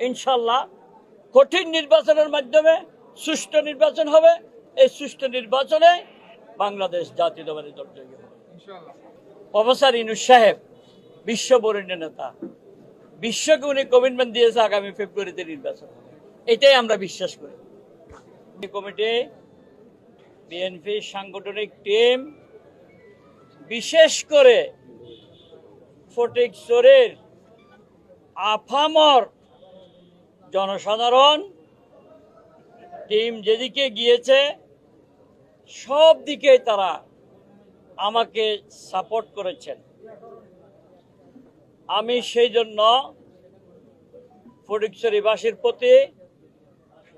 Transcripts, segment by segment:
ইনশাল্লাহ কঠিন নির্বাচনের মাধ্যমে সুষ্ঠু নির্বাচন হবে। এই সুষ্ঠু নির্বাচনে বাংলাদেশ জাতীয়তাবাদী দল জয়ী হবে। প্রফেসর ইনুস সাহেব, বিশ্ব বরেণ্য নেতা। বিশ্বকে উনি কমিটমেন্ট দিয়েছে আগামী ফেব্রুয়ারিতে নির্বাচন এটাই আমরা বিশ্বাস করি। কমিটি বিএনপি সাংগঠনিক টিম, বিশেষ করে ফটিক চোরের আফামর জনসাধারণ, টিম যেদিকে গিয়েছে, সব দিকে তারা আমাকে সাপোর্ট করেছেন। আমি সেই জন্য ফটিকছড়িবাসীর প্রতি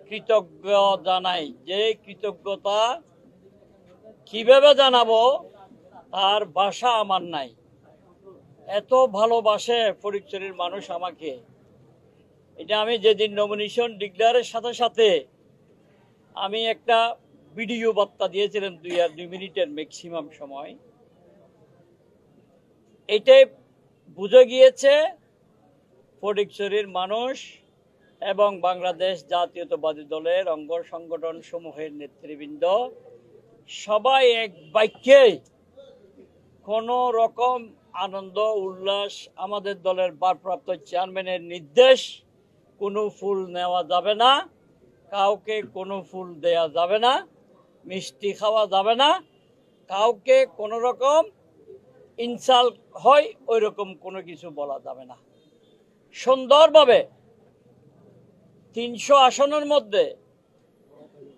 কৃতজ্ঞ জানাই যে কৃতজ্ঞতা কীভাবে জানাব? তার বাসা আমার নাই। এত ভালোবাসে ফটিকছড়ির মানুষ আমাকে। এটা আমি যেদিন নমিনেশন ডিক্লেয়ারের সাথে সাথে আমি একটা ভিডিও বার্তা দিয়েছিলাম দুই আর দুই মিনিটের ম্যাক্সিমাম সময়। এটাই বুঝে গিয়েছে ফটিকছড়ির মানুষ এবং বাংলাদেশ জাতীয়তাবাদী দলের অঙ্গ সংগঠন সমূহের নেতৃবৃন্দ সবাই এক বাক্যে, কোনো রকম আনন্দ, উল্লাস আমাদের দলের ভারপ্রাপ্ত চেয়ারম্যানের নির্দেশ, কোনো ফুল নেওয়া যাবে না, কাউকে কোনো ফুল দেয়া যাবে না, মিষ্টি খাওয়া যাবে না, কাউকে কোনো রকম ইনসাল্ট হয় ওই রকম কোনো কিছু বলা যাবে না। সুন্দরভাবে তিনশো আসনের মধ্যে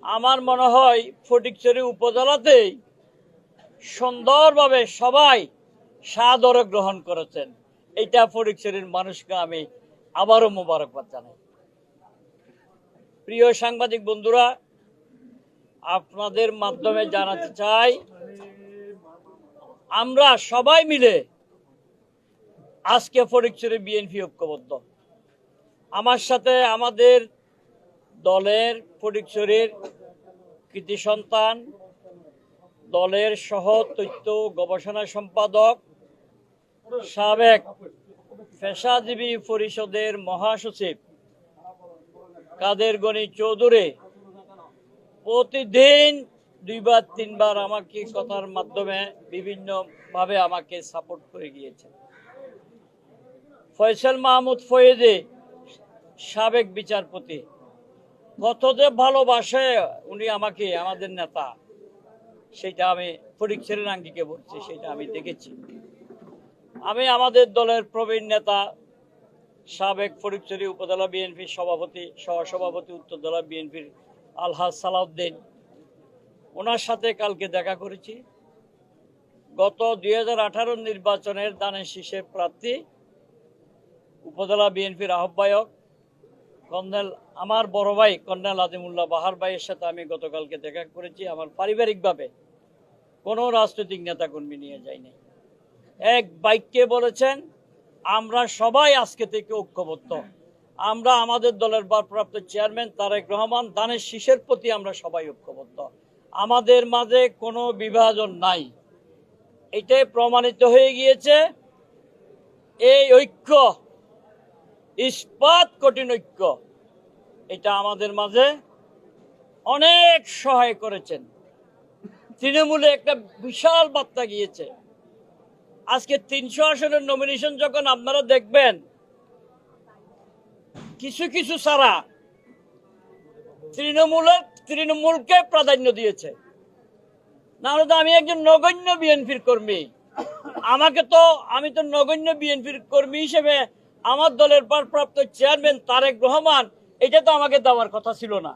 আমার মনে হয় ফটিকছড়ি উপজেলাতেই সুন্দরভাবে সবাই সাদরে গ্রহণ করেছেন। এটা ফটিকছড়ির মানুষকে আমি আবারও মোবারকবাদ জানাই। প্রিয় সাংবাদিক বন্ধুরা, আপনাদের মাধ্যমে জানাতে চাই, আমরা সবাই মিলে আজকে ফটিকছড়ি বিএনপি ঐক্যবদ্ধ। আমার সাথে আমাদের দলের ফটিকছড়ির কৃতি সন্তান, দলের সহ তথ্য গবেষণা সম্পাদক, সাবেক পেশাজীবী পরিষদের মহাসচিব কাদের গণি চৌধুরী প্রতিদিন দুইবার, তিনবার আমাকে কথার মাধ্যমে বিভিন্ন ভাবে আমাকে সাপোর্ট করে গিয়েছে ফয়সাল মাহমুদ ফয়েজে, সাবেক বিচারপতি। কত যে ভালোবাসে উনি আমাকে, আমাদের নেতা। সেটা আমি ফটিকছেরের আঙ্গিকে বলছি, সেটা আমি দেখেছি। আমি আমাদের দলের প্রবীণ নেতা, সাবেক ফটিকছড়ি উপজেলা বিএনপির সভাপতি, সহসভাপতি উত্তরজেলা বিএনপির আলহাজ সালাউদ্দিন। ওনার সাথে কালকে দেখা করেছি। গত দুই হাজার আঠারো নির্বাচনের দানের শীষের প্রার্থী উপজেলা বিএনপির আহ্বায়ক কর্নেল, আমার বড় ভাই কর্নেল আজিমুল্লাহ বাহার ভাইয়ের সাথে আমি গতকালকে দেখা করেছি। আমার পারিবারিকভাবে কোনো রাজনৈতিক নেতাকর্মী নিয়ে যাইনি এক বাক্যে বলেছেন, আমরা সবাই আজকে থেকে ঐক্যবদ্ধ। আমরা আমাদের দলের ভারপ্রাপ্ত চেয়ারম্যান তারেক রহমান, দানের শীষের প্রতি আমরা সবাই ঐক্যবদ্ধ। আমাদের মাঝে কোনো বিভাজন নাই। এটাই প্রমাণিত হয়ে গিয়েছে, এই ঐক্য ইস্পাত কঠিন ঐক্য। এটা আমাদের মাঝে অনেক সহায় করেছেন। তৃণমূলে একটা বিশাল বার্তা গিয়েছে। আজকে তিনশো আসনের নমিনেশন যখন আপনারা দেখবেন, কিছু কিছু সারা তৃণমূলের তৃণমূলকে প্রাধান্য দিয়েছে। নাহলে তো আমি একজন নগণ্য বিএনপির কর্মী। আমাকে তো, আমি তো নগণ্য বিএনপির কর্মী হিসেবে আমার দলের ভারপ্রাপ্ত চেয়ারম্যান তারেক রহমান এটা তো আমাকে দেওয়ার কথা ছিল না।